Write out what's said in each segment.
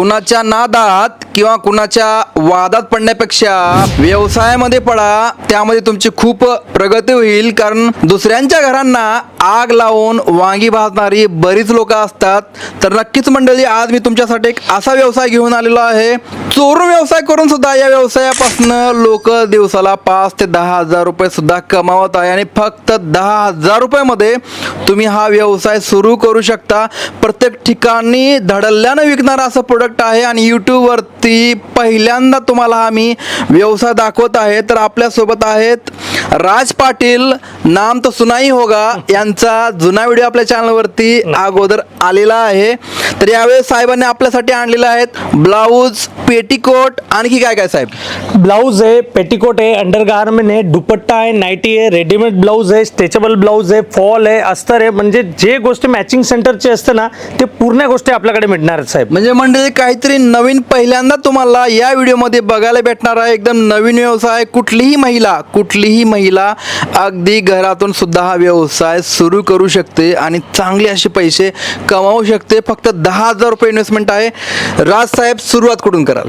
कुणाच्या नादात किंवा कुणाच्या वादात पडण्यापेक्षा व्यवसायामध्ये पडा त्यामध्ये तुमची खूप प्रगती होईल. कारण दुसऱ्यांच्या घरांना आग लावून वांगी भाजणारी बरीच लोक असतात. तर नक्कीच मंडळी आज मी तुमच्यासाठी एक असा व्यवसाय घेऊन आलेलो आहे. चोरून व्यवसाय करून सुद्धा या व्यवसायापासून लोक दिवसाला पाच ते दहा हजार रुपये सुद्धा कमावत आहे. आणि फक्त दहा हजार रुपयामध्ये तुम्ही हा व्यवसाय सुरू करू शकता. प्रत्येक ठिकाणी धडल्ल्यानं विकणारा असं प्रोडक्ट आहे आणि यूट्यूबवरती पहिल्यांदा तुम्हाला हा मी व्यवसाय दाखवत आहे. तर आपल्यासोबत आहेत राज पाटील नाम तो सुनाई होगा. यांचा जुना व्हिडिओ आपल्या चॅनलवरती अगोदर आलेला आहे. तर यावेळेस साहेबांनी आपल्यासाठी आणलेला आहेत ब्लाऊज पेटीकोट. आणखी काय काय साहेब? ब्लाऊज आहे पेटीकोट आहे अंडरगार्मेंट आहे दुपट्टा आहे नाईटी आहे रेडीमेड ब्लाऊज आहे स्ट्रेचेबल ब्लाऊज आहे फॉल आहे अस्तर आहे. म्हणजे जे गोष्टी मॅचिंग सेंटरचे असते ना ते पूर्ण गोष्टी आपल्याकडे मिळणार आहेत साहेब. म्हणजे मंडळी काहीतरी नवीन पहिल्यांदा तुम्हाला या व्हिडिओमध्ये बघायला भेटणार आहे. एकदम नवीन व्यवसाय कुठलीही महिला कुठलीही महिला अगदी घरातून सुद्धा हा व्यवसाय सुरू करू शकते आणि चांगले असे पैसे कमावू शकते. फक्त दहा हजार रुपये इन्व्हेस्टमेंट आहे. राज साहेब सुरुवात कुठून कराल?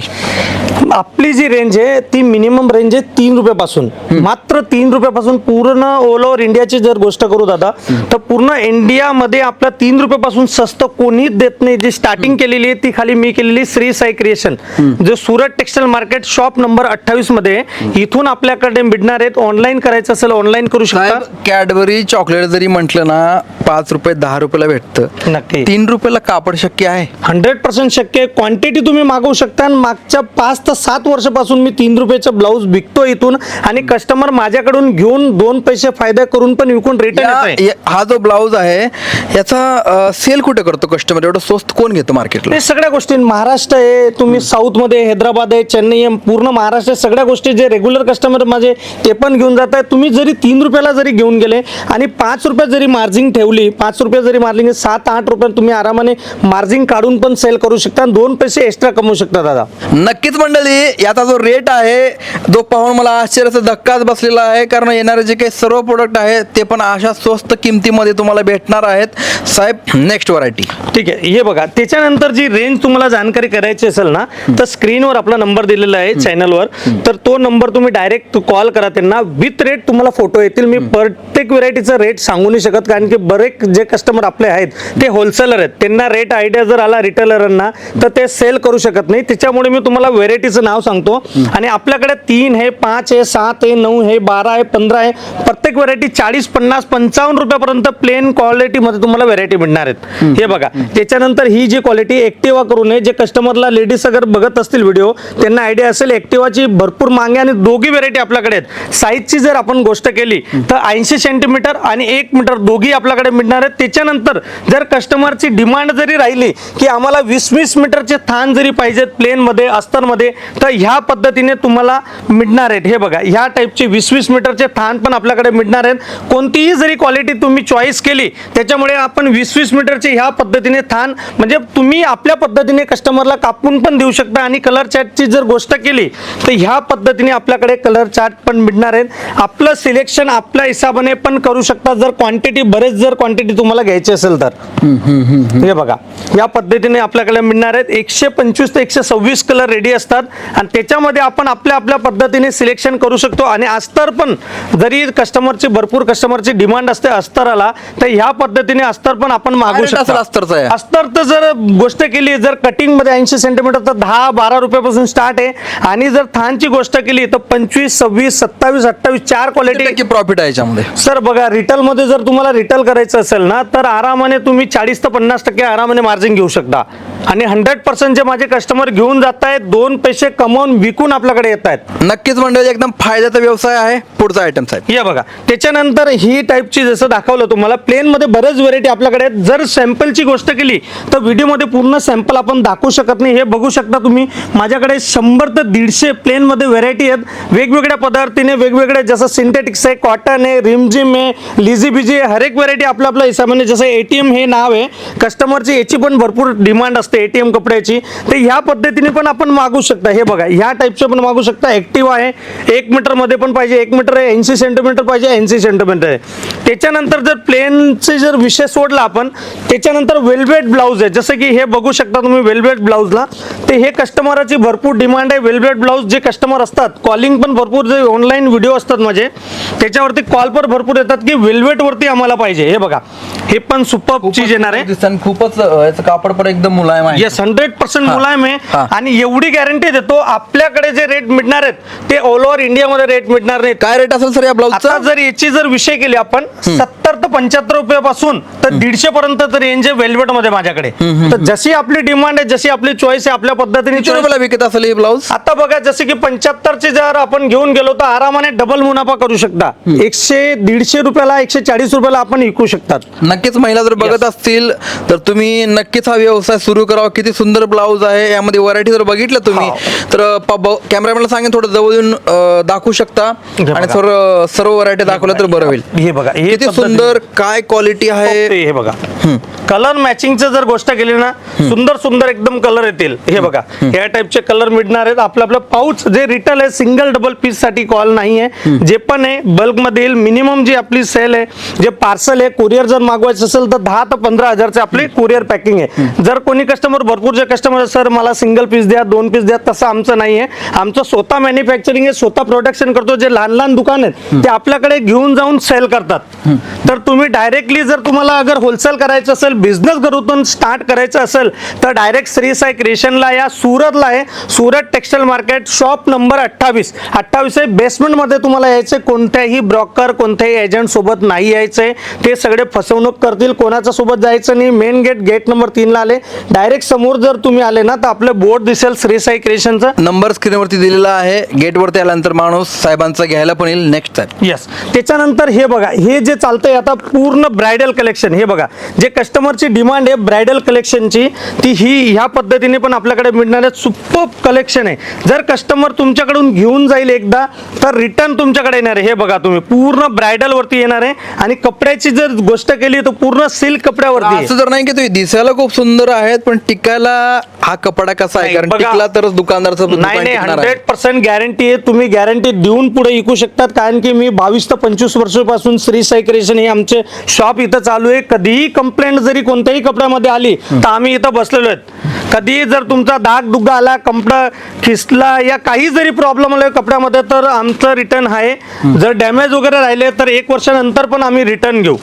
आपली जी रेंज आहे ती मिनिमम रेंज आहे तीन रुपयापासून. मात्र तीन रुपयापासून पूर्ण ऑल ओव्हर इंडियाची जर गोष्ट करू दादा तर पूर्ण इंडियामध्ये आपल्या तीन रुपयापासून स्वस्त कोणीच देत नाही. जी स्टार्टिंग केलेली आहे ती खाली मी केलेली श्री साई क्रिएशन जे Surat textile market shop number अठ्ठावीसमध्ये. इथून आपल्याकडे मिळणार आहेत. ऑनलाईन करायचं असेल ऑनलाईन करू शकता. कॅडबरी चॉकलेट जरी म्हटलं ना पाच रुपये दहा रुपयाला भेटतं. नक्की. तीन रुपयाला कापड शक्य आहे? हंड्रेड पर्सेंट शक्य आहे. क्वांटिटी तुम्ही मागवू शकता आणि मागच्या पाच ते सात वर्षापासून मी तीन रुपयाचं ब्लाऊज विकतो इथून आणि कस्टमर माझ्याकडून घेऊन दोन पैसे फायदा करून पण विकून रिटर्न हा जो ब्लाऊज आहे याचा सेल कुठे करतो कस्टमर एवढं स्वस्त कोण घेतो मार्केटला ते सगळ्या गोष्टी महाराष्ट्र आहे तुम्ही साऊथमध्ये हैदराबाद आहे चेन्नई आहे पूर्ण महाराष्ट्र सगळ्या गोष्टी जे रेग्युलर कस्टमर माझे ते पण घेऊन जात आहे तुम्ही जरी तीन रुपयाला जरी घेऊन गेले आणि पाच रुपये जरी मार्जिन ठेवली पाच रुपये जरी मार्जिन सात आठ रुपये तुम्ही आरामाने मार्जिन काढून पण सेल करू शकता आणि दोन पैसे एक्स्ट्रा कमवू शकता दादा. नक्कीच मंडळी याचा जो रेट आहे तो पाहून मला आश्चर्याचा धक्काच बसलेला आहे. कारण येणारे जे काही सर्व प्रोडक्ट आहेत ते पण अशा स्वस्त किमतीमध्ये तुम्हाला भेटणार आहेत. साहेब नेक्स्ट व्हरायटी ठीक आहे. हे बघा त्याच्यानंतर जी रेंज तुम्हाला जाणकारी करायची असेल ना तर स्क्रीनवर आपला नंबर दिलेला आहे चॅनलवर तर तो नंबर तुम्ही डायरेक्ट कॉल करा त्यांना. विथ रेट तुम्हाला फोटो येतील. मी प्रत्येक व्हरायटीचा रेट सांगू नाही शकत कारण की बरेच जे कस्टमर आपले आहेत ते होलसेलर आहेत. त्यांना रेट आयडिया जर आला रिटेलरांना तर ते सेल करू शकत नाही. त्याच्यामुळे मी तुम्हाला व्हेरायटीचं नाव सांगतो. आणि आपल्याकडे तीन आहे पाच आहे सात आहे नऊ आहे बारा आहे पंधरा आहे. प्रत्येक व्हरायटी चाळीस पन्नास पंचावन्न रुपयापर्यंत प्लेन क्वालिटीमध्ये तुम्हाला व्हरायटी मिळणार आहेत. हे बघा. त्याच्यानंतर ही जी क्वालिटी एक्टिवा करू नये जे कस्टमरला लेडीज अगर बघत असतील व्हिडिओ त्यांना आयडिया असेल ॲक्टिवाची भरपूर मागणी आणि दोघी व्हेरायटी आपल्याकडे आहेत. साईजची जर आपण गोष्ट केली तर ऐंशी सेंटीमीटर आणि एक मीटर दोघी आपल्याकडे मिळणार आहेत. त्याच्यानंतर जर कस्टमरची डिमांड जरी राहिली की आम्हाला वीस वीस मीटरचे थान जरी पाहिजेत प्लेनमध्ये अस्तरमध्ये तर ह्या पद्धतीने तुम्हाला मिळणार आहेत. हे बघा ह्या टाईपचे वीस वीस मीटरचे थान पण आपल्याकडे मिळणार आहेत. कोणतीही जरी क्वालिटी तुम्ही चॉईस केली त्याच्यामुळे आपण वीस वीस मीटरचे ह्या पद्धतीने थान म्हणजे तुम्ही आपल्या पद्धतीने कस्टमरला कापून पण देऊ शकता आणि कलर चार्टची जर गोष्ट केली तर ह्या पद्धतीने आपल्याकडे कलर चार्ट पण मिळणार आहेत. आपलं सिलेक्शन आपल्या हिसाबाने पण करू शकता. जर क्वांटिटी बरेच जर क्वांटिटी तुम्हाला घ्यायची असेल तर. हे बघा या पद्धतीने आपल्याकडे मिळणार आहेत. एकशे पंचवीस ते एकशे सव्वीस कलर रेडी असतात. आणि त्याच्यामध्ये आपण आपल्या आपल्या पद्धतीने सिलेक्शन करू शकतो. आणि अस्तर पण जरी कस्टमरची भरपूर कस्टमरची डिमांड असते अस्तराला तर ह्या पद्धतीने अस्तर पण आपण मागू शकतो. अस्तरचा? अस्तर तर जर गोष्ट केली जर कटिंग मध्ये ऐंशी सेंटीमीटर तर दहा बारा रुपयापासून स्टार्ट आहे. आणि जर थानची गोष्ट केली तर पंचवीस सव्वीस सत्तावीस अठ्ठावीस चार क्वालिटी प्रॉफिट आहे याच्यामध्ये? सर बघा रिटेल मध्ये जर तुम्हाला रिटेल करायचं असेल ना तर आरामाने तुम्ही चाळीस ते पन्नास टक्के आरामाने मार्जिन घेऊ शकता. आणि हंड्रेड पर्सेंट जे माझे कस्टमर घेऊन जात आहेत दोन पैसे कमवून विकून आपल्याकडे येत आहेत नक्कीच मंडळी एकदम फायद्याचा व्यवसाय आहे पुढचा आयटम साहेब. या बघा त्याच्यानंतर ही टाईपची जसं दाखवलं तुम्हाला प्लेन मध्ये बरेच व्हेरायटी आपल्याकडे आहेत. जर सॅम्पलची गोष्ट केली तर व्हिडिओमध्ये पूर्ण सॅम्पल आपण दाखवू शकत नाही. हे बघू शकता तुम्ही. माझ्याकडे शंभर ते दीडशे प्लेन मध्ये व्हेरायटी आहेत. वेगवेगळ्या पदार्थीने वेगवेगळ्या जसं सिंथेटिक्स आहे कॉटन आहे रिमझिम आहे लिझीबिझी आहे. हर एक व्हेरायटी आपल्या आपल्या हिसाबाने जसं एटीएम हे नाव आहे. कस्टमरची याची पण भरपूर डिमांड असते एटीएम कपड्याची. तर ह्या पद्धतीने पण आपण मागू शकता. हे बघा ह्या टाईपचे पण मागू शकता. ॲक्टिव्ह आहे. एक मीटरमध्ये पण पाहिजे. एक मीटर आहे. ऐंशी सेंटीमीटर पाहिजे. ऐंशी सेंटीमीटर आहे. त्याच्यानंतर जर प्लेनचे जर विषय सोडला आपण त्याच्यानंतर वेल्वेट ब्लाऊज आहे. जसं की हे बघू शकता तुम्ही वेल्वेट ब्लाऊजला ते हे कस्टमरची भरपूर डिमांड आहे. वेल्वेट ब्लाऊज जे कस्टमर असतात कॉलिंग पण भरपूर जे ऑनलाईन व्हिडिओ असतात माझे त्याच्यावरती कॉल पण भरपूर येतात की वेल्वेट वरती आम्हाला पाहिजे. हे बघा हे पण सुपर चीज येणार आहे. खूपच अं, याचं कापड पण एकदम मुलायम आहे. Yes hundred percent. मुलायम आहे. हा. आणि एवढी गॅरंटी देतो आपल्याकडे जे रेट मिळणार आहेत ते ऑल ओव्हर इंडियामध्ये रेट मिळणार नाहीत. काय रेट असेल सर या आता ब्लाऊजचा जर याची जर विषय केली आपण सत्तर पंच्याहत्तर रुपयापासून तर दीडशे पर्यंत रेंज आहे वेल्वेटमध्ये माझ्याकडे तर जशी आपली डिमांड आहे जशी आपली चॉईस आहे आपल्या पद्धतीने रुपयाला विकत असेल हे ब्लाऊज आता बघा जसे की पंच्याहत्तरचे जर आपण घेऊन गेलो तर आरामाने डबल मुनाफा करू शकता. एकशे दीडशे रुपयाला एकशे चाळीस रुपयाला आपण विकू शकतात. नक्कीच महिला जर बघत असतील तर तुम्ही नक्कीच हा व्यवसाय सुरू करावा. किती सुंदर ब्लाऊज आहे. यामध्ये व्हरायटी जर बघितलं तुम्ही हो. तर कॅमेरामॅनला सांगेन थोडं जवळ येऊन दाखवू शकता. आणि. सर्व सर्व व्हरायटी दाखवल्या तर बरं होईल. हे बघा हे किती सुंदर काय क्वालिटी आहे? ते हे बघा. कलर मॅचिंगचं जर गोष्ट केली ना सुंदर सुंदर एकदम कलर येतील. हे बघा या टाईपचे कलर मिळणार आहेत. आपलं आपलं पाऊच जे रिटेल आहे सिंगल डबल पीससाठी कॉल नाही आहे जे पण आहे बल्कमध्ये येईल मिनिमम जी आपली सेल आहे जे पार्सल आहे कुरिअर जर मागवायचं असेल तर दहा ते पंधरा हजारचे आपली कुरिअर पॅकिंग आहे. जर कोणी कस्टमर भरपूर जे कस्टमर सर मला सिंगल पीस द्या दोन पीस द्या तसं आमचं नाही आहे आमचं स्वतः मॅन्युफॅक्चरिंग आहे स्वतः प्रोडक्शन करतो. जे लहान लहान दुकान आहेत ते आपल्याकडे घेऊन जाऊन सेल करतात. तर तुम्ही डायरेक्टली जर तुम्हाला अगर होलसेल करायचं असेल बिझनेस घरातून स्टार्ट करायचं असेल तर डायरेक्ट श्री साई क्रिएशनला या सुरतला आहे. Surat textile market shop number अठ्ठावीस. अठ्ठावीस आहे. बेसमेंटमध्ये तुम्हाला यायचं कोणत्याही ब्रॉकर कोणत्याही एजंट सोबत नाही यायचंय. ते सगळे फसवणूक करतील. कोणाच्या सोबत जायचं नाही. मेन गेट गेट नंबर तीनला आले. डायरेक्ट समोर जर तुम्ही आले ना तर आपलं बोर्ड दिसेल श्री साई क्रिएशनचं नंबर स्क्रीनवरती दिलेला आहे. गेटवरती आल्यानंतर माणूस साहेबांचा घ्यायला पण येईल. नेक्स्ट टाइम येस त्याच्यानंतर हे बघा. हे जे चालतंय आता पूर्ण ब्रायडल कलेक्शन. हे बघा जे कस्टमरची डिमांड आहे ब्रायडल कलेक्शनची ती ही ह्या पद्धतीने पण आपल्याकडे मिळणार सुपर कलेक्शन आहे. जर कस्टमर तुमच्याकडून घेऊन जाईल एकदा तर रिटर्न तुमच्याकडे येणार आहे. हे बघा तुम्ही पूर्ण ब्रायडल वरती येणार आहे. आणि कपड्याची जर गोष्ट केली तर पूर्ण सिल्क कपड्यावरती. असं जर नाही की तुम्ही दिसायला खूप सुंदर आहेत पण टिकायला हा कपडा कसा आहे? कारण. टिकला तरच दुकानदारचं दुकान नाही नाही. हंड्रेड पर्सेंट गॅरंटी आहे. तुम्ही गॅरंटी देऊन पुढे विकू शकतात. कारण की मी बावीस ते पंचवीस वर्षापासून श्री साई क्रिएशन हे आमचे शॉप इथं चालू आहे. कधीही कंप्लेंट जरी कोणत्याही कपड्यामध्ये आली तर आम्ही इथं बसलेलो आहेत. कधीही जर तुमचा दाग दुग्गा आला कपडा खिसला या काही जरी प्रॉब्लेम आला कपड्यामध्ये तर आमचं रिटर्न आहे. जर डॅमेज वगैरे राहिले तर एक वर्षानंतर पण आम्ही रिटर्न घेऊ.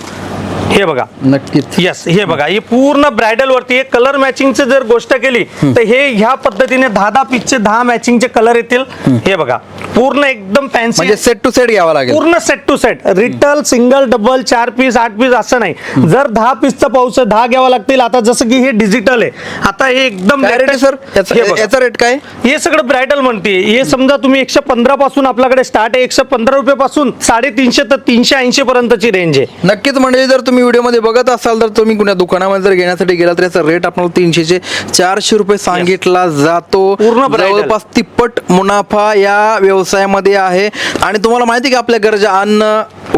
हे बघा. नक्कीच. येस हे बघा. ही पूर्ण ब्रायडल वरती एक कलर मॅचिंगची जर गोष्ट केली तर हे ह्या पद्धतीने दहा दहा पीसचे दहा मॅचिंगचे कलर येतील. हे बघा. पूर्ण एकदम फॅन्सी सेट टू सेट घ्यावा लागेल. पूर्ण set two set retail single double चार पीस आठ पीस असं नाही. जर दहा पीसचा पाऊस दहा घ्यावा लागतील आता जसं की हे डिजिटल आहे. आता हे एकदम सर. याचा रेट काय? हे सगळं ब्रायडल म्हणते. हे समजा तुम्ही एकशे पंधरा पासून आपल्याकडे स्टार्ट आहे. एकशे पंधरा रुपये पासून साडेतीनशे तर तीनशे ऐंशी पर्यंतची रेंज आहे. नक्कीच म्हणजे जर तुम्ही व्हिडिओमध्ये बघत असाल तर तुम्ही कुण्या दुकानामध्ये जर घेण्यासाठी गेला तर याचा रेट आपल्याला तीनशेचे चारशे रुपये सांगितला जातो. जवळपास तिप्पट मुनाफा या व्यवसायामध्ये आहे आणि तुम्हाला माहिती आहे की आपल्या गरजा अन्न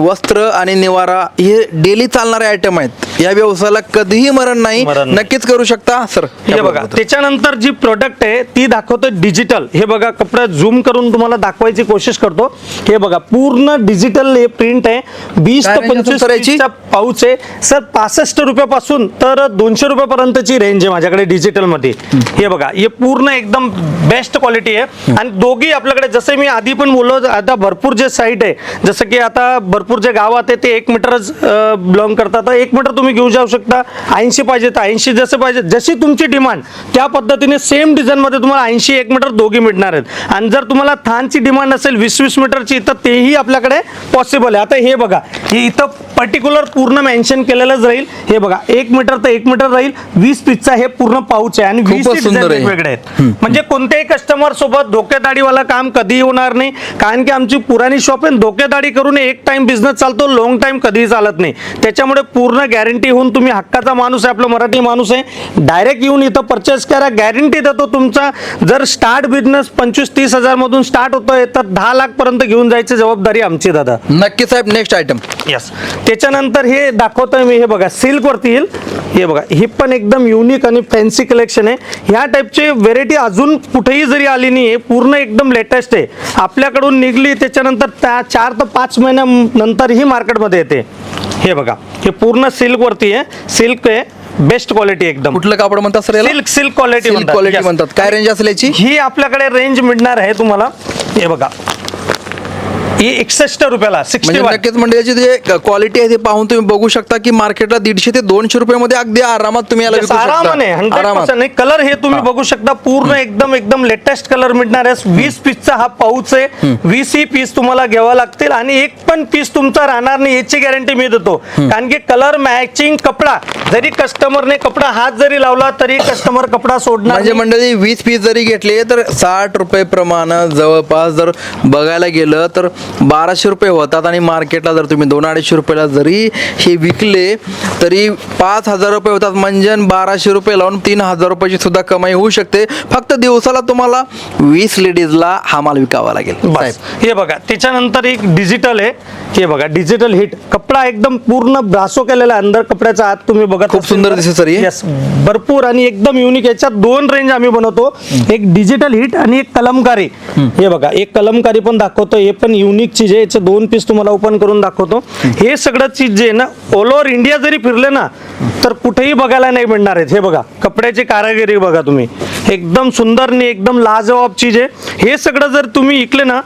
वस्त्र आणि निवारा हे डेली चालणारे आयटम आहेत. या व्यवसायाला कधीही मरण नाही. मरण नाही. नक्कीच करू शकता सर हे बघा त्याच्यानंतर जी प्रोडक्ट आहे ती दाखवतो डिजिटल हे बघा कपडा झूम करून तुम्हाला दाखवायची कोशिश करतो. हे बघा पूर्ण डिजिटल हे प्रिंट आहे. वीस काय ते range असेल पंचवीस याची? चा पाऊच आहे. सर पासष्ट रुपयापासून तर दोनशे रुपयापर्यंतची रेंज आहे माझ्याकडे डिजिटलमध्ये हे बघा हे पूर्ण एकदम बेस्ट क्वालिटी आहे. आणि दोघी आपल्याकडे जसे मी आधी पण बोललो आता भरपूर जे साईट आहे जसं की आता भरपूर जे गावात आहे ते एक मीटरच बिलॉंग करतात. एक मीटर तुम्ही घेऊ जाऊ शकता. ऐंशी पाहिजे तर ऐंशी जसं पाहिजे जशी तुमची डिमांड त्या पद्धतीने सेम डिझाईनमध्ये तुम्हाला ऐंशी एक मीटर दोघी मिळणार आहेत. आणि जर तुम्हाला थानची डिमांड असेल वीस वीस मीटरची तर तेही आपल्याकडे पॉसिबल आहे. आता हे बघा हे इथं पर्टिक्युलर पूर्ण मेन्शन केलेलंच राहील. हे बघा एक मीटर तर एक मीटर राहील. वीस पीसचा हे पूर्ण पाऊच आहे आणि वीस आहे. वेगवेगळे आहेत. म्हणजे कोणत्याही कस्टमर सोबत धोकेदाडीवाला काम कधीही होणार नाही. कारण की आमची पुराणी शॉप आहे धोकेदाडी करून एक टाइम बिझनेस चालतो लॉंग टाइम कधीही चालत नाही. त्याच्यामुळे पूर्ण गॅरंटी होऊन तुम्ही हक्काचा माणूस आहे आपला मराठी माणूस आहे. डायरेक्ट येऊन इथं परचेस करा. गॅरंटी देतो तुमचा. जर स्टार्ट बिझनेस पंचवीस तीस हजार मधून स्टार्ट होतोय तर दहा लाख पर्यंत घेऊन जायची जबाबदारी आमची दादा. नक्की साहेब नेक्स्ट आयटम येस त्याच्यानंतर हे दाखवतोय मी हे बघा सिल्क वरती येईल. हे बघा हे पण एकदम युनिक आणि फॅन्सी कलेक्शन आहे. ह्या टाईपची व्हेरायटी अजून कुठेही जरी आली नाही एकदम एकदम लेटेस्ट आहे. आपल्याकडून निघली त्याच्यानंतर त्या चार ते पाच महिन्यानंतर ही मार्केटमध्ये येते. हे बघा हे पूर्ण सिल्क वरती आहे. सिल्क आहे बेस्ट क्वालिटी एकदम. कुठलं कापड म्हणतात sir silk silk quality quality म्हणतात. काय रेंज असेल याची? ही आपल्याकडे रेंज मिळणार आहे तुम्हाला. हे बघा ही एकसष्ट रुपयाला सिक्स्टी म्हणजे नक्कीच म्हणजे याची जे क्वालिटी आहे ते पाहून तुम्ही बघू शकता की मार्केटला दीडशे ते दोनशे रुपयामध्ये अगदी आरामात तुम्ही याला विकू आरामाने हंड्रेड कलर हे तुम्ही बघू शकता पूर्ण एकदम एकदम लेटेस्ट कलर मिळणार आहे. वीस पीसचा हा पाऊच आहे. वीस ही पीस तुम्हाला घ्यावा लागतील आणि एक पण पीस तुमचा राहणार नाही याची गॅरंटी मी देतो. कारण की कलर मॅचिंग कपडा जरी कस्टमरने कपडा हात जरी लावला तरी कस्टमर कपडा सोडणार म्हणजे नाही. मंडळी वीस पीस जरी घेतले तर साठ रुपये प्रमाणे जवळपास जर बघायला गेलं तर बाराशे रुपये होतात आणि मार्केटला जर तुम्ही दोन अडीचशे रुपयाला जरी हे विकले तरी पाच हजार रुपये होतात म्हणजे बाराशे रुपये लावून तीन हजार रुपयाची सुद्धा कमाई होऊ शकते. फक्त दिवसाला तुम्हाला वीस लेडीजला हा माल विकावा लागेल. बस. हे बघा त्याच्यानंतर एक डिजिटल आहे. हे बघा डिजिटल हिट. कपडा एकदम पूर्ण ब्रासो केलेला अंदर कपड्याचा आत तुम्ही बघा खूप सुंदर दिसते हे. येस भरपूर आणि एकदम युनिक याच्यात दोन रेंज आम्ही बनवतो. एक डिजिटल हिट आणि एक कलमकारी. हे बघा एक कलमकारी पण दाखवतो हे पण युनिक चीज आहे. याचे दोन पीस तुम्हाला ओपन करून दाखवतो. हे सगळं चीज जे आहे ना ऑल ओव्हर इंडिया जरी फिरले ना तर कुठेही बघायला नाही मिळणार आहेत. हे बघा कपड्याची कारागिरी बघा तुम्ही. एकदम सुंदर आणि एकदम लाजवाब चीज आहे. हे सगळं जर तुम्ही इकले ना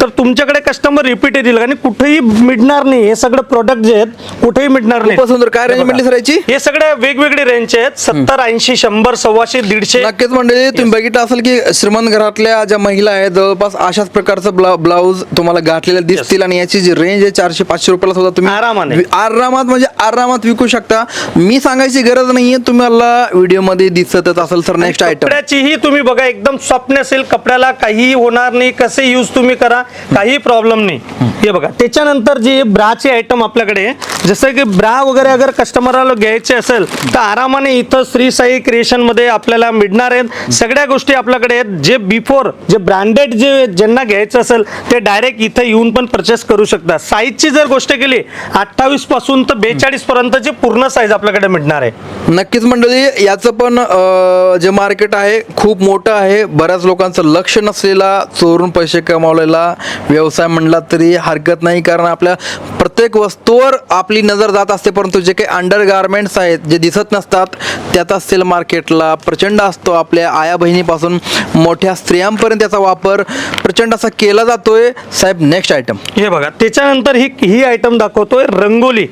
तर तुमच्याकडे कस्टमर रिपीट येतील आणि कुठेही मिळणार नाही. हे सगळं प्रोडक्ट जे आहेत कुठेही मिळणार नाही. सुंदर. काय range म्हटली sir याची? हे सगळे वेगवेगळे रेंज आहेत. सत्तर ऐंशी शंभर सव्वाशे दीडशे. नक्कीच मंडळी तुम्ही बघितलं असेल की श्रीमंत घरातल्या ज्या महिला आहेत जवळपास अशाच प्रकारचं ब्ला ब्लाऊज तुम्हाला घातलेले दिसतील आणि याची जी रेंज आहे चारशे पाचशे रुपयाला सुद्धा तुम्ही आरामाने. आरामात म्हणजे आरामात विकू शकता. मी सांगायची गरज नाहीये तुम्हाला व्हिडिओमध्ये दिसतच असेल सर नेक्स्ट आयटम कपड्याचीही तुम्ही बघा एकदम सॉफ्ट असेल कपड्याला काहीही होणार नाही कसे यूज तुम्ही करा काही प्रॉब्लेम नाही. हे बघा त्याच्यानंतर जे ब्राचे आयटम आपल्याकडे जसं की ब्रा वगैरे अगर कस्टमरला घ्यायचे असेल तर आरामाने इथं श्री साई क्रिएशनमध्ये आपल्याला मिळणार आहेत. सगळ्या गोष्टी आपल्याकडे आहेत. जे बिफोर जे ब्रँडेड जे ज्यांना घ्यायचं असेल ते डायरेक्ट इथं येऊन पण परचेस करू शकता. साईजची जर गोष्ट केली अठ्ठावीसपासून तर बेचाळीस पर्यंतची पूर्ण साईज आपल्याकडे मिळणार आहे. नक्कीच मंडळी याचं पण जे मार्केट आहे खूप मोठं आहे. बऱ्याच लोकांचं लक्ष नसलेला चोरून पैसे कमावलेला व्यवसाय म्हणला तरी हरकत नाही. कारण आपल्या प्रत्येक वस्तूवर आपली नजर जात असते परंतु जे काही अंडर गार्मेंट्स आहेत जे दिसत नसतात त्याचा सेल मार्केटला प्रचंड असतो. आपल्या आया बहिणीपासून मोठ्या स्त्रियांपर्यंत त्याचा वापर प्रचंड असा केला जातोय. साहेब नेक्स्ट आयटम हे बघा त्याच्यानंतर ही ही आयटम दाखवतोय रंगोली.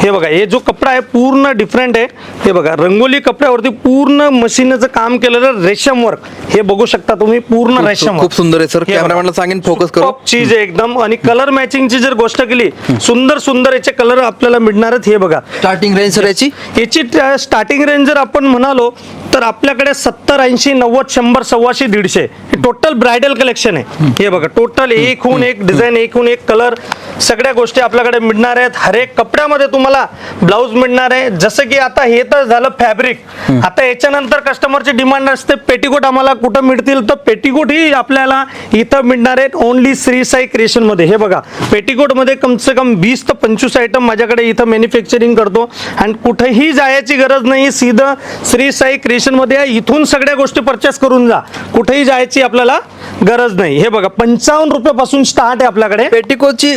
हे बघा हे जो कपडा आहे पूर्ण डिफरंट आहे. हे बघा रंगोली कपड्यावरती पूर्ण मशीनचं काम केलेलं रेशम वर्क हे बघू शकता तुम्ही पूर्ण रेशम खूप सुंदर आहे सर कॅमेरामॅनला सांगेन फोकस करू. चीज आहे एकदम. आणि कलर मॅचिंगची जर गोष्ट केली सुंदर सुंदर याचे कलर आपल्याला मिळणार आहेत हे बघा. स्टार्टिंग रेंज सर याची? याची स्टार्टिंग रेंज जर आपण म्हणालो तर आपल्याकडे सत्तर ऐंशी नव्वद शंभर सव्वाशे दीडशे टोटल ब्रायडल कलेक्शन आहे. हे बघा टोटल एकहून एक डिझाईन एकहून एक कलर सगळ्या गोष्टी आपल्याकडे मिळणार आहेत. हर एक कपड्यामध्ये तुम्हाला ब्लाऊज मिळणार आहे. जसं की आता हे तर झालं फॅब्रिक आता याच्यानंतर कस्टमरची डिमांड असते. पेटीकोट आम्हाला कुठं मिळतील? तर पेटीकोट ही आपल्याला इथं मिळणार आहेत. ओनली श्री साई क्रिएशनमध्ये. हे बघा पेटीकोटमध्ये कम से कम वीस ते पंचवीस आयटम माझ्याकडे इथं मॅन्युफॅक्चरिंग करतो आणि कुठेही जायची गरज नाही सीधं श्री साई क्रिएशनमध्ये आहे. इथून सगळ्या गोष्टी परचेस करून जा कुठेही जायची आपल्याला गरज नाही. हे बघा पंचावन्न रुपयापासून स्टार्ट आहे आपल्याकडे. पेटिकोटची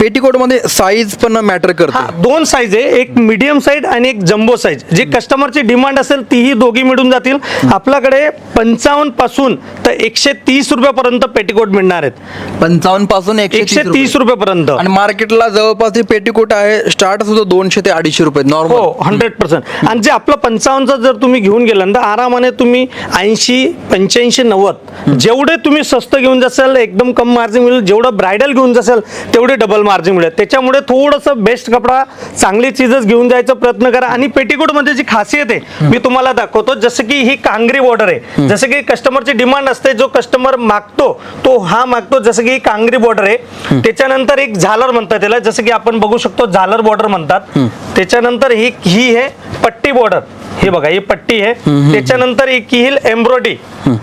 पेटिकोटमध्ये साईज पण मॅटर करते. दोन साईज आहे. एक मीडियम साईज आणि एक जम्बो साईज जी कस्टमरची डिमांड असेल तीही दोघी मिळून जातील. आपल्याकडे पंचावन्नपासून तर एकशे तीस रुपयापर्यंत पेटीकोट मिळणार आहेत. पंचावन्नपासून एकशे तीस रुपयापर्यंत. आणि मार्केटला जवळपास पेटिकोट आहे स्टार्ट सुद्धा दोनशे ते अडीचशे रुपये हो नॉर्मल हंड्रेड पर्सेंट आणि जे आपलं पंचावन्नचं जर तुम्ही घेऊन गेला तर आरामाने तुम्ही ऐंशी पंच्याऐंशी नव्वद जेवढे तुम्ही स्वस्त घेऊन जासाल एकदम कम मार्जिन मिळेल जेवढं ब्रायडल घेऊन जासाल तेवढे डबल मार्जिन मिळेल. त्याच्यामुळे थोडंसं बेस्ट कपडा चांगली चीजच घेऊन जायचा प्रयत्न करा. आणि पेटीकोटमध्ये जी खासियत आहे मी तुम्हाला दाखवतो जसं की ही कांगरी बॉर्डर आहे. जसं की कस्टमरची डिमांड असते जो कस्टमर मागतो तो हा मागतो. जसं की ही कांगरी बॉर्डर आहे त्याच्यानंतर एक झालर म्हणतात त्याला. जसं की आपण बघू शकतो झालर बॉर्डर म्हणतात. त्याच्यानंतर ही ही आहे पट्टी बॉर्डर हे बघा ही पट्टी आहे. त्याच्यानंतर एक येईल एम्ब्रॉयडरी.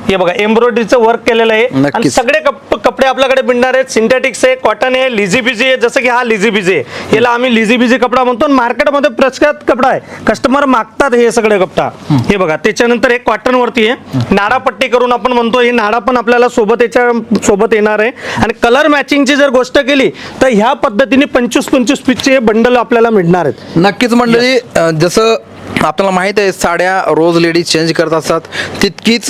हे बघा एम्ब्रॉयडरीचं वर्क केलेलं आहे. आणि. सगळे कप- कपडे आपल्याकडे मिळणार आहेत. सिंथेटिक्स आहे कॉटन आहे लिझी बिझी आहे. जसं की हा लिझी बिझी आहे. याला आम्ही लिझी बिझी कपडा म्हणतो. मार्केटमध्ये प्रख्यात कपडा आहे. कस्टमर मागतात हे सगळे कपडा. हे बघा त्याच्यानंतर एक कॉटन वरती आहे. नाडा पट्टी करून आपण म्हणतो ही नाडा पण आपल्याला सोबत याच्या सोबत येणार आहे. आणि कलर मॅचिंगची जर गोष्ट केली तर ह्या पद्धतीने पंचवीस पंचवीस पीसचे बंडल आपल्याला मिळणार आहेत. नक्कीच मंडळी अ, जसं आपल्याला माहीत आहे साड्या रोज लेडीज चेंज करत असतात. तितकीच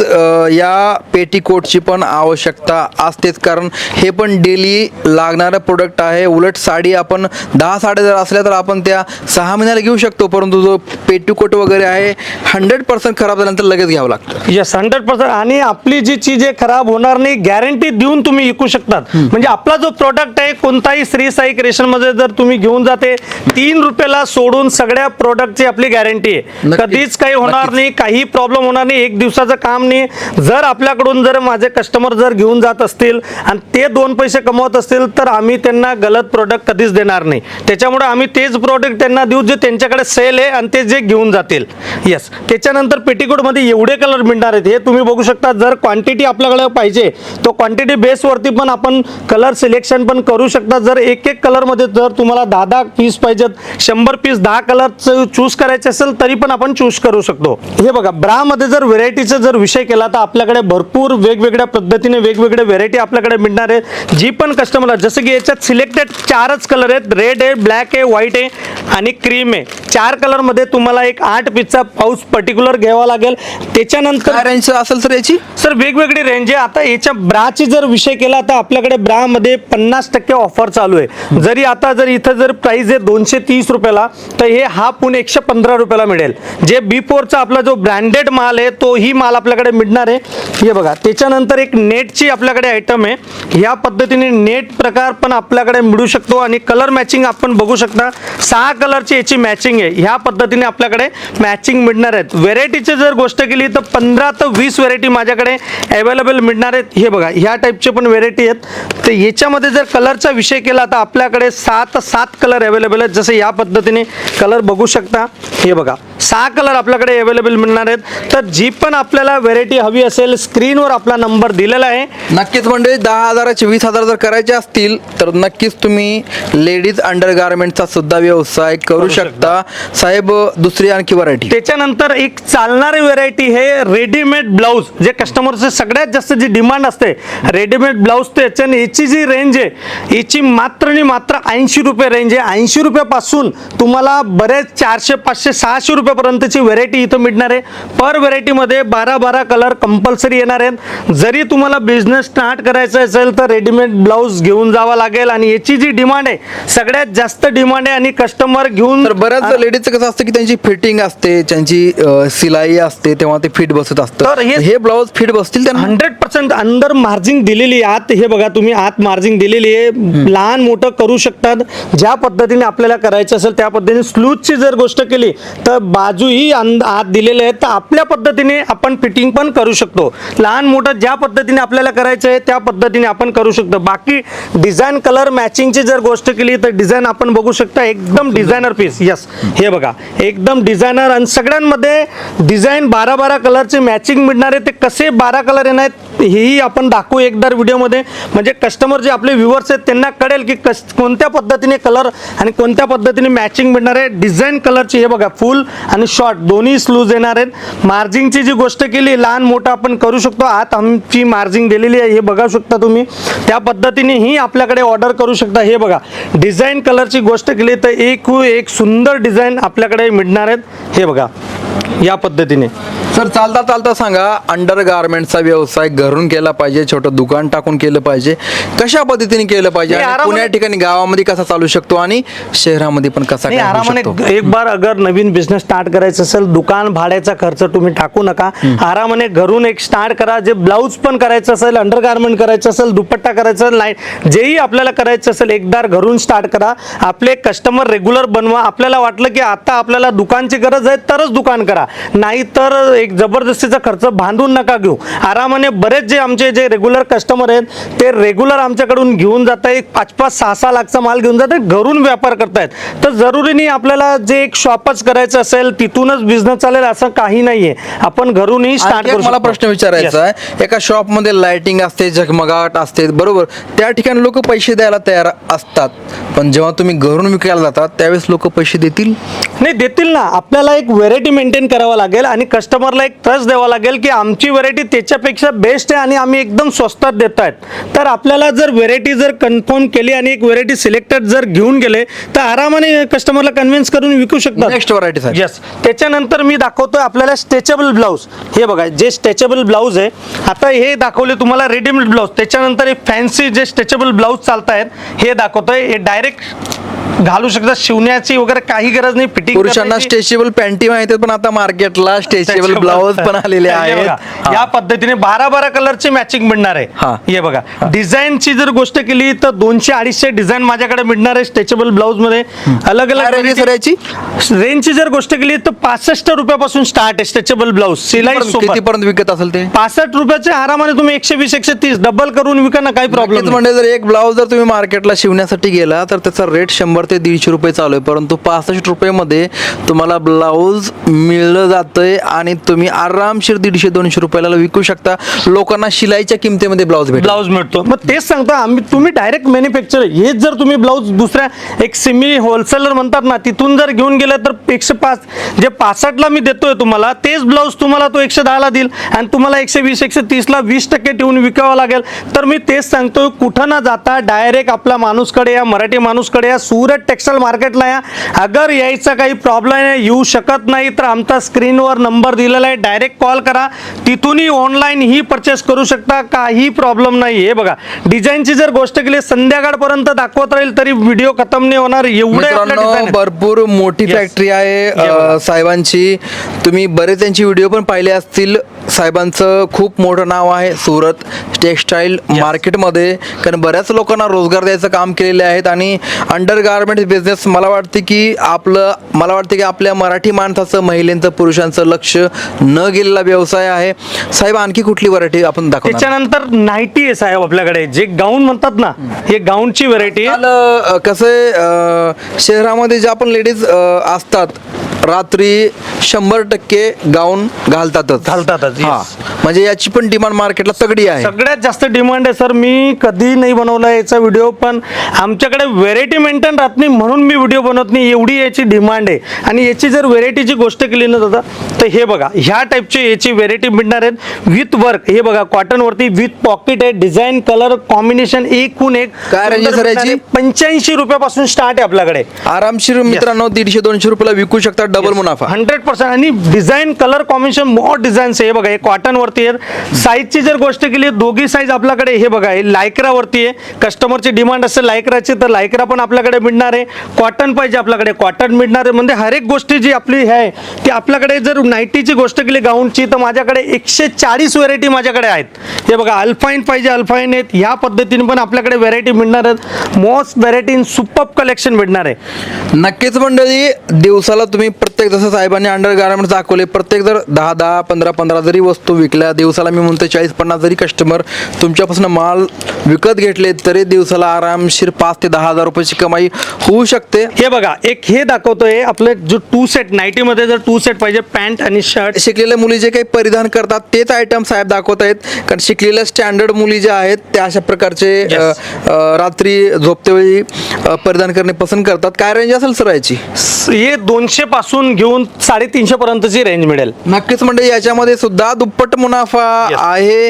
या पेटीकोटची पण आवश्यकता असतेच. कारण हे पण डेली लागणारं प्रोडक्ट आहे. उलट साडी आपण दहा साड्या जर असल्या तर आपण त्या सहा महिन्याला घेऊ शकतो. परंतु जो पेटीकोट वगैरे आहे हंड्रेड पर्सेंट खराब झाल्यानंतर लगेच घ्यावं लागतं. येस हंड्रेड पर्सेंट आणि आपली जी चीज आहे खराब होणार नाही गॅरंटी देऊन तुम्ही विकू शकतात. म्हणजे आपला जो प्रोडक्ट आहे कोणताही श्री साई क्रिएशनमध्ये जर तुम्ही घेऊन जाते तीन रुपयाला सोडून सगळ्या प्रोडक्टची आपली गॅरंटी आहे. कधीच काही होणार. नाही काही प्रॉब्लेम होणार नाही एक दिवसाचं काम नाही. जर आपल्याकडून जर माझे कस्टमर जर घेऊन जात असतील आणि ते दोन पैसे कमवत असतील तर आम्ही त्यांना गलत प्रोडक्ट कधीच देणार नाही. त्याच्यामुळे आम्ही तेच प्रोडक्ट त्यांना देऊ जे त्यांच्याकडे सेल आहे आणि ते जे घेऊन जातील. येस त्याच्यानंतर पेटीकोटमध्ये एवढे कलर मिळणार आहेत. हे तुम्ही बघू शकता जर क्वांटिटी आपल्याकडे पाहिजे तो क्वांटिटी बेसवरती पण आपण कलर सिलेक्शन पण करू शकता. जर एक एक कलरमध्ये जर तुम्हाला दहा दहा पीस पाहिजेत शंभर पीस दहा कलर चूज करायचे असेल तरी पण आपण चूज करू शकतो. हे बघा ब्रामध्ये जर व्हेरायटीचा जर विषय केला तर आपल्याकडे भरपूर वेगवेगळ्या पद्धतीने वेगवेगळे व्हेरायटी आपल्याकडे मिळणार आहे जी पण कस्टमरला जसं की याच्यात सिलेक्टेड चारच कलर आहेत. रेड आहे ब्लॅक आहे व्हाईट आहे आणि क्रीम आहे. चार कलरमध्ये तुम्हाला एक आठ पीसचा पाऊस पर्टिक्युलर घ्यावा लागेल. त्याच्यानंतर काय रेंज असेल सर याची? सर वेगवेगळी रेंज आहे. आता याच्या ब्राची जर विषय केला तर आपल्याकडे ब्रा मध्ये पन्नास टक्के ऑफर चालू आहे. जरी आता जर इथं जर प्राइस आहे दोनशे तीस रुपयाला तर हे हा पुणे एकशे पंधरा रुपयाला मिळेल. जे बी फोरचा आपला जो ब्रँडेड माल आहे तोही माल आपल्याकडे मिळणार आहे. हे बघा त्याच्यानंतर एक नेटची आपल्याकडे आयटम आहे. ह्या पद्धतीने नेट प्रकार पण आपल्याकडे मिळू शकतो आणि कलर मॅचिंग आपण बघू शकता. सहा कलरची याची मॅचिंग आहे. ह्या पद्धतीने आपल्याकडे मॅचिंग मिळणार आहेत. व्हेरायटीची जर गोष्ट केली तर पंधरा ते वीस व्हेरायटी माझ्याकडे अवेलेबल मिळणार आहेत. हे बघा ह्या टाईपचे पण व्हेरायटी आहेत. तर याच्यामध्ये जर कलरचा विषय केला तर आपल्याकडे सात सात कलर अवेलेबल आहेत. जसं या पद्धतीने कलर बघू शकता. हे बघा सहा कलर आपल्याकडे अवेलेबल मिळणार आहेत. तर जी पण आपल्याला व्हेरायटी हवी असेल स्क्रीनवर आपला नंबर दिलेला आहे. नक्कीच म्हणजे दहा हजाराचे वीस हजार जर करायचे असतील तर नक्कीच तुम्ही लेडीज अंडर गार्मेंटचा सुद्धा व्यवसाय करू शकता. साहेब दुसरी आणखी व्हरायटी त्याच्यानंतर एक चालणारी व्हेरायटी हे रेडीमेड ब्लाऊज जे कस्टमरचे सगळ्यात जास्त जी डिमांड असते रेडीमेड ब्लाऊज त्याच्याने याची जी रेंज आहे याची मात्र आणि मात्र ऐंशी रुपये रेंज आहे. ऐंशी रुपयापासून तुम्हाला बरेच चारशे पाचशे सहाशे रुपयापर्यंतची व्हेरायटी इथं मिळणार आहे. पर व्हेरायटीमध्ये बारा बारा कलर कंपल्सरी येणार आहेत. जरी तुम्हाला बिझनेस स्टार्ट करायचा असेल तर रेडीमेड ब्लाऊज घेऊन जावा लागेल आणि याची जी डिमांड आहे सगळ्यात जास्त डिमांड आहे आणि कस्टमर घेऊन तर बऱ्याच लेडीजचं कसं असतं की त्यांची फिटिंग असते त्यांची सिलाई असते तेव्हा ते फिट बसत तर असतं हे- हे ब्लाऊज फिट बसतील त्यांना? हंड्रेड पर्सेंट अंदर मार्जिंग दिलेली आत. हे बघा तुम्ही आत मार्जिंग दिलेली आहे. लहान मोठं करू शकतात. ज्या पद्धतीने आपल्याला करायचं असेल त्या पद्धतीने स्लूजची जर गोष्ट केली तर बाजूही अंद- आत दिलेले आहेत. तर आपल्या पद्धतीने आपण फिटिंग पण करू शकतो. लहान मोठं ज्या पद्धतीने आपल्याला करायचं आहे त्या पद्धतीने आपण करू शकतो. बाकी डिझाईन कलर मॅचिंगची जर गोष्ट केली तर डिझाईन आपण बघू शकता एकदम डिझायनर पीस यस हे बघा. एकदम डिझायनर आणि सगळ्यांमध्ये डिझाईन बारा बारा कलरचे मॅचिंग मिळणार आहे ते कसे बारा कलर येणार आहेत हेही आपण दाखवू एकदा व्हिडिओमध्ये म्हणजे कस्टमर जे आपले व्ह्युअर्स आहेत त्यांना कळेल की कस कोणत्या पद्धतीने कलर आणि कोणत्या पद्धतीने मॅचिंग मिळणार आहे. डिझाईन कलरची हे बघा फुल आणि शॉर्ट दोन्ही स्लूज येणार आहेत. मार्जिंगची जी गोष्ट केली लहान मोठं आपण करू शकतो. आत आमची मार्जिंग दिलेली आहे हे बघा शकता तुम्ही. त्या पद्धतीने ही आपल्याकडे ऑर्डर करू शकता. हे बघा डिझाईन कलरची गोष्ट केली तर एक एक सुंदर डिझाईन आपल्याकडे मिळणार आहेत. हे बघा या पद्धतीने. सर चालता चालता सांगा अंडर गार्मेंटचा व्यवसाय घरून केला पाहिजे छोटं दुकान टाकून केलं पाहिजे. कशा पद्धतीने केलं पाहिजे? पुण्या ठिकाणी गावामध्ये कसा चालू शकतो आणि शहरामध्ये पण कसा आरामाने एक बार अगर नवीन बिझनेस स्टार्ट करायचं असेल दुकान भाड्याचा खर्च तुम्ही टाकू नका. आरामाने घरून एक स्टार्ट करा. जे ब्लाऊज पण करायचं असेल अंडर गार्मेंट करायचं असेल दुपट्टा करायचा असेल लाईन जेही आपल्याला करायचं असेल एकदा घरून स्टार्ट करा. आपले कस्टमर रेग्युलर बनवा. आपल्याला वाटलं की आता आपल्याला दुकानची गरज आहे तरच दुकान करा. नाही तर एक जबरदस्तीचा खर्च बांधून नका घेऊ. आरामाने बरेच जे आमचे जे रेग्युलर कस्टमर आहेत ते रेग्युलर आमच्याकडून घेऊन जात आहेत. पाच पाच सहा सहा लाखचा माल घेऊन जात घरून व्यापार करतायत. तर जरुरी नाही आपल्याला जे एक शॉपच करायचं असेल असेल तिथूनच बिझनेस चालेल असं काही नाहीये. आपण घरूनही स्टार्ट करू मला. प्रश्न विचारायचा. आहे. एका शॉपमध्ये लाइटिंग असते झगमगाट असते बरोबर. त्या ठिकाणी लोक पैसे द्यायला तयार असतात. पण जेव्हा तुम्ही घरून विकायला जातात त्यावेळेस लोक पैसे देतील? नाही देतील ना. आपल्याला एक व्हेरायटी मेंटेन करावं लागेल आणि कस्टमरला एक ट्रस्ट द्यावा लागेल की आमची व्हेरायटी त्याच्यापेक्षा बेस्ट आहे आणि आम्ही एकदम स्वस्तात देत आहेत तर आपल्याला जर व्हेरायटी जर कन्फर्म केली आणि एक व्हेरायटी सिलेक्टेड जर घेऊन गेले तर आरामाने कस्टमरला कन्व्हिन्स करून विकू शकतात. नेक्स्ट व्हरायटी साहेब त्याच्यानंतर मी दाखवतोय आपल्याला स्ट्रेचेबल ब्लाऊज हे बघा जे स्ट्रेचेबल ब्लाऊज आहे आता हे दाखवले तुम्हाला रेडीमेड ब्लाऊज त्याच्यानंतर हे फॅन्सी जे स्ट्रेचेबल ब्लाऊज चालत आहेत हे दाखवतोय. हे डायरेक्ट घालू शकतात शिवण्याची वगैरे काही गरज नाही फिटिंग पुरुषांना स्ट्रेचेबल पॅन्टी माहिती पण आता मार्केटला स्ट्रेचेबल ब्लाऊज पण आलेले आहेत. या. पद्धतीने बारा बारा कलरची मॅचिंग मिळणार. आहे. हे. बघा डिझाईनची जर गोष्ट केली तर दोनशे अडीचशे डिझाईन माझ्याकडे मिळणार आहे स्ट्रेचेबल ब्लाऊजमध्ये अलग अलग याची? रेंजची जर गोष्ट केली तर पासष्ट रुपयापासून स्टार्ट आहे स्ट्रेचेबल ब्लाऊज. सिलाई किती सोबत पर्यंत विकत असेल ते? पासष्ट रुपयाच्या आरामाने तुम्ही एकशे वीस एकशे तीस डबल करून विका ना काही प्रॉब्लेम म्हणजे जर एक ब्लाऊज जर तुम्ही मार्केटला शिवण्यासाठी गेला तर त्याचा रेट शंभर ते दीडशे रुपये चालू आहे परंतु पासष्ट रुपयेमध्ये तुम्हाला ब्लाऊज मिळलं जातंय आणि तुम्ही आरामशीर दीडशे दोनशे रुपयाला विकू शकता. लोकांना शिलाईच्या किमतीमध्ये ब्लाऊज भेट ब्लाऊज मिळतो. मग तेच सांगतो आम्ही तुम्ही डायरेक्ट मॅन्युफॅक्चर हे जर तुम्ही ब्लाऊज दुसऱ्या एक सिमी होलसेलर म्हणतात ना तिथून जर घेऊन गेलं तर एकशे पाच जे पासष्टला मी देतोय तुम्हाला तेच ब्लाऊज तुम्हाला तो एकशे दहाला देईल आणि तुम्हाला एकशे वीस एकशे तीसला वीस टक्के ठेवून विकावं लागेल. तर मी तेच सांगतोय कुठं ना जाता डायरेक्ट आपल्या माणूसकडे या मराठी माणूसकडे या सुरत टेक्सटाईल मार्केटला या अगर यायचा काही प्रॉब्लेम आहे येऊ शकत नाही तर आमचा स्क्रीनवर नंबर दिलेला आहे. डायरेक्ट कॉल करा. तिथूनही ऑनलाईन ही परचेस करू शकता. काही प्रॉब्लेम नाही. हे बघा. डिझाईनची जर गोष्ट केली संध्याकाळपर्यंत दाखवत राहील तरी व्हिडिओ खतम नाही होणार. एवढे. भरपूर मोठी. फॅक्टरी आहे साहेबांची. तुम्ही बरेच त्यांची व्हिडिओ पण पाहिले असतील. साहेबांचं खूप मोठं नाव आहे सुरत टेक्स्टाईल मार्केटमध्ये. कारण बऱ्याच लोकांना रोजगार द्यायचं काम केलेले आहेत आणि अंडर गार्मेंट बिझनेस मला वाटते की आपलं मला वाटते की आपल्या मराठी माणसाचं महिलांचं पुरुषांचं लक्ष न गेलेला व्यवसाय आहे. साहेब आणखी कुठली व्हरायटी आपण दाखवणार? त्याच्यानंतर नाईटी आहे साहेब आपल्याकडे. जे गाऊन म्हणतात ना हे गाऊनची व्हरायटी कसं शहरामध्ये ज्या पण लेडीज असतात रात्री शंभर टक्के गाऊन घालतातच. घालतातच, yes. हा. म्हणजे याची पण डिमांड मार्केटला तगडी आहे. सगळ्यात जास्त डिमांड आहे सर मी कधी नाही बनवला याचा व्हिडिओ पण आमच्याकडे व्हेरायटी मेंटेन राहत नाही म्हणून मी व्हिडिओ बनवत नाही. एवढी याची डिमांड आहे. आणि याची जर व्हेरायटीची गोष्ट केली ना दादा तर हे बघा ह्या टाईपची याची व्हेरायटी मिळणार आहेत विथ वर्क हे बघा कॉटन वरती विथ पॉकेट आहे. डिझाईन कलर कॉम्बिनेशन एकूण एक काय आहे sir याची? पंच्याऐंशी रुपयापासून स्टार्ट आहे आपल्याकडे. आरामशीर मित्रांनो दीडशे दोनशे रुपयाला विकू शकता. डबल मुनाफा. हंड्रेड पर्सेंट आणि design colour combination more designs आहे. हे बघा हे कॉटन वरती आहे साईजची जर गोष्ट केली दोघी साईज आपल्याकडे हे बघा हे लायक्रा वरती आहे. कस्टमरची डिमांड असेल लायक्राची तर लायक्रा पण आपल्याकडे मिळणार आहे. कॉटन पाहिजे आपल्याकडे. कॉटन मिळणार आहे. म्हणजे हर एक गोष्टी जी आपली आहे ती आपल्याकडे जर नाईटीची गोष्ट केली गाऊनची तर माझ्याकडे एकशे चाळीस व्हेरायटी माझ्याकडे आहेत. हे बघा अल्फाईन पाहिजे अल्फाईन आहेत. ह्या पद्धतीने पण आपल्याकडे व्हेरायटी मिळणार आहेत. Most variety in super collection मिळणार आहे. नक्कीच मंडळी दिवसाला तुम्ही प्रत्येक जसं साहेबांनी अंडर गार्मेंट दाखवले प्रत्येक जर दहा दहा पंधरा पंधरा जरी वस्तू विकल्या दिवसाला मी म्हणतो चाळीस पन्नास जरी कस्टमर तुमच्यापासून माल विकत घेतले तरी दिवसाला आरामशीर पाच ते दहा हजार रुपयाची कमाई होऊ शकते. हे बघा एक हे दाखवतोय आपले जो टू सेट नाईटीमध्ये जर टू सेट पाहिजे पॅन्ट आणि शर्ट. शिकलेल्या मुली जे काही परिधान करतात तेच आयटम साहेब दाखवत आहेत कारण शिकलेल्या स्टँडर्ड मुली ज्या आहेत त्या अशा प्रकारचे रात्री झोपतेवेळी परिधान करणे पसंत करतात. काय रेंज असेल सर याची? हे दोनशे पासून घेऊन साडेतीनशे पर्यंतची रेंज मिळेल. नक्कीच म्हणजे याच्यामध्ये सुद्धा दुप्पट मुनाफा. आहे.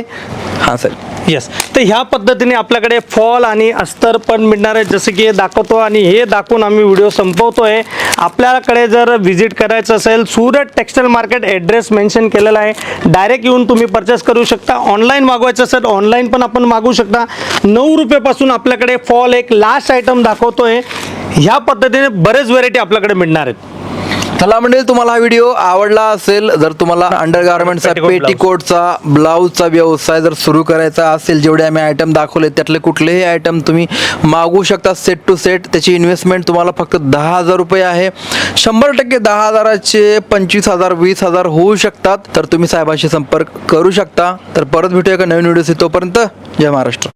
हा सर. येस तर ह्या पद्धतीने आपल्याकडे फॉल आणि अस्तर पण मिळणार आहे. जसं की हे दाखवतो आणि हे दाखवून आम्ही व्हिडिओ संपवतोय. आपल्याकडे जर व्हिजिट करायचं असेल Surat textile market address mention केलेला आहे. डायरेक्ट येऊन तुम्ही परचेस करू शकता. ऑनलाईन मागवायचं असेल ऑनलाईन पण आपण मागवू शकता. नऊ रुपयापासून आपल्याकडे फॉल एक लास्ट आयटम दाखवतोय. ह्या पद्धतीने बरेच व्हेरायटी आपल्याकडे मिळणार आहेत. चला म्हणजे तुम्हाला हा व्हिडिओ आवडला असेल जर तुम्हाला अंडर गार्मेंटचा Petticoat blouse. पेटीकोटचा ब्लाऊजचा व्यवसाय जर सुरू करायचा असेल जेवढे आम्ही आयटम दाखवले त्यातले कुठलेही आयटम तुम्ही मागवू शकता सेट टू सेट त्याची इन्व्हेस्टमेंट तुम्हाला फक्त दहा हजार रुपये आहे. शंभर टक्के दहा हजाराचे पंचवीस हजार वीस हजार होऊ शकतात. तर तुम्ही साहेबांशी संपर्क करू शकता. तर परत भेटूया का नवीन व्हिडिओ तोपर्यंत जय महाराष्ट्र.